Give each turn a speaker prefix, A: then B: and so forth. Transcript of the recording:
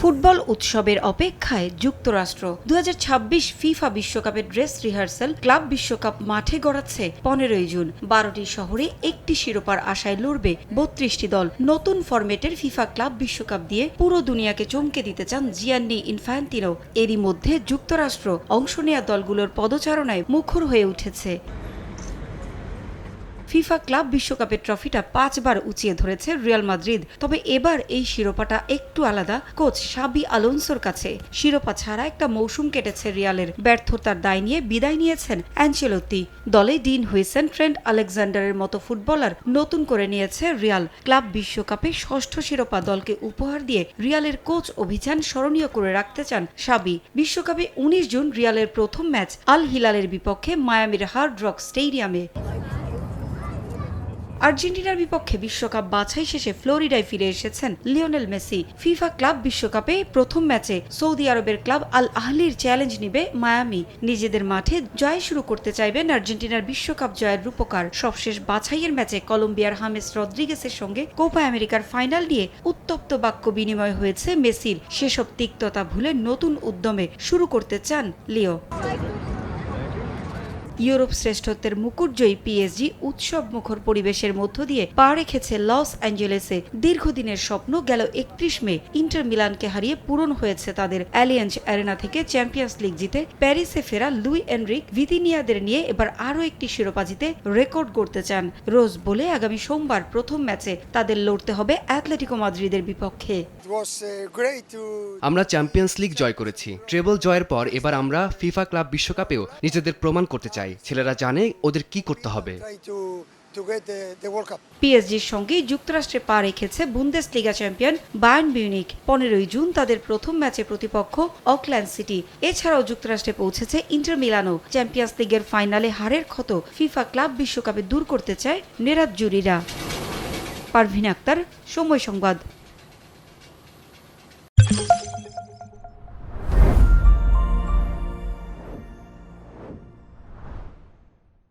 A: Football উৎসবের অপেক্ষায় যুক্তরাষ্ট্র। দু হাজার ছাব্বিশ ফিফা বিশ্বকাপের ড্রেস রিহার্সাল ক্লাব বিশ্বকাপ মাঠে গড়াচ্ছে পনেরোই জুন। বারোটি শহরে একটি শিরোপার আশায় লড়বে বত্রিশটি দল। নতুন ফরম্যাটের ফিফা ক্লাব বিশ্বকাপ দিয়ে পুরো দুনিয়াকে চমকে দিতে চান জিয়ান্নি ইনফ্যান্টিনো। এরই মধ্যে যুক্তরাষ্ট্র অংশ নেয়া দলগুলোর পদচারণায় মুখর হয়ে উঠেছে। ফিফা ক্লাব বিশ্বকাপের ট্রফিটা পাঁচবার উঁচিয়ে ধরেছে রিয়াল মাদ্রিদ। তবে এবার এই শিরোপাটা একটু আলাদা। কোচ সাবি আলোনসোর কাছে। শিরোপা ছাড়া একটা মৌসুম কেটেছে রিয়ালের ব্যর্থতার দায় নিয়ে বিদায় নিয়েছেন অ্যাঞ্চেলত্তি। দলে ডিন হয়েছেন ট্রেন্ড আলেকজান্ডারের মতো ফুটবলার নতুন করে নিয়েছে রিয়াল। ক্লাব বিশ্বকাপে ষষ্ঠ শিরোপা দলকে উপহার দিয়ে রিয়ালের কোচ অভিযান স্মরণীয় করে রাখতে চান সাবি বিশ্বকাপে উনিশ জুন রিয়ালের প্রথম ম্যাচ আল হিলালের বিপক্ষে মায়ামির হার্ড রক স্টেডিয়ামে। আর্জেন্টিনার বিপক্ষে বিশ্বকাপ বাছাই শেষে ফ্লোরিডায় ফিরে এসেছেন লিওনেল মেসি। ফিফা ক্লাব বিশ্বকাপে প্রথম ম্যাচে সৌদি আরবের ক্লাব আল আহলির চ্যালেঞ্জ নিবে মায়ামি। নিজেদের মাঠে জয় শুরু করতে চাইবেন আর্জেন্টিনার বিশ্বকাপ জয়ের রূপকার। সবশেষ বাছাইয়ের ম্যাচে কলম্বিয়ার হামেস রদ্রিগেসের সঙ্গে কোপা আমেরিকার ফাইনাল নিয়ে উত্তপ্ত বাক্য বিনিময় হয়েছে মেসির। সেসব তিক্ততা ভুলে নতুন উদ্যমে শুরু করতে চান লিও। ইউরোপ শ্রেষ্ঠত্বের মুকুটজয়ী পিএসজি উৎসব মুখর পরিবেশের মধ্য দিয়ে পা রেখেছে লস অ্যাঞ্জেলেসে। দীর্ঘদিনের স্বপ্ন গেল একত্রিশ মে। ইন্টার মিলানকে হারিয়ে পূরণ হয়েছে তাদের অ্যালিয়েন্স অ্যারেনা থেকে চ্যাম্পিয়ন্স লিগ জিতে প্যারিসে ফেরা লুই এনরিক। ভিতিনিয়াদের নিয়ে এবার আরও একটি শিরোপা জিতে রেকর্ড করতে চান। রোজ বলে আগামী সোমবার প্রথম ম্যাচে তাদের লড়তে হবে অ্যাথলেটিকো মাদ্রিদের বিপক্ষে।
B: Uh,
C: আমরা চ্যাম্পিয়ন্স লিগ জয় করেছি। ট্রেবল জয়ের পর এবার আমরা ফিফা ক্লাব বিশ্বকাপেও নিজেদের প্রমাণ করতে চাই। ছেলেরা জানে ওদের কি করতে হবে.
A: পিএসজির সঙ্গে যুক্তরাষ্ট্রে পা রেখেছে বুন্দেসলিগা চ্যাম্পিয়ন বায়ার্ন মিউনিক পনেরোই জুন তাদের প্রথম ম্যাচে প্রতিপক্ষ অকল্যান্ড সিটি। এছাড়াও যুক্তরাষ্ট্রে পৌঁছেছে ইন্টার মিলানো। চ্যাম্পিয়ন্স লিগের ফাইনালে হারের ক্ষত ফিফা ক্লাব বিশ্বকাপে দূর করতে চায় নেরাত জুরিরা পারভিন আক্তার, সময় সংবাদ।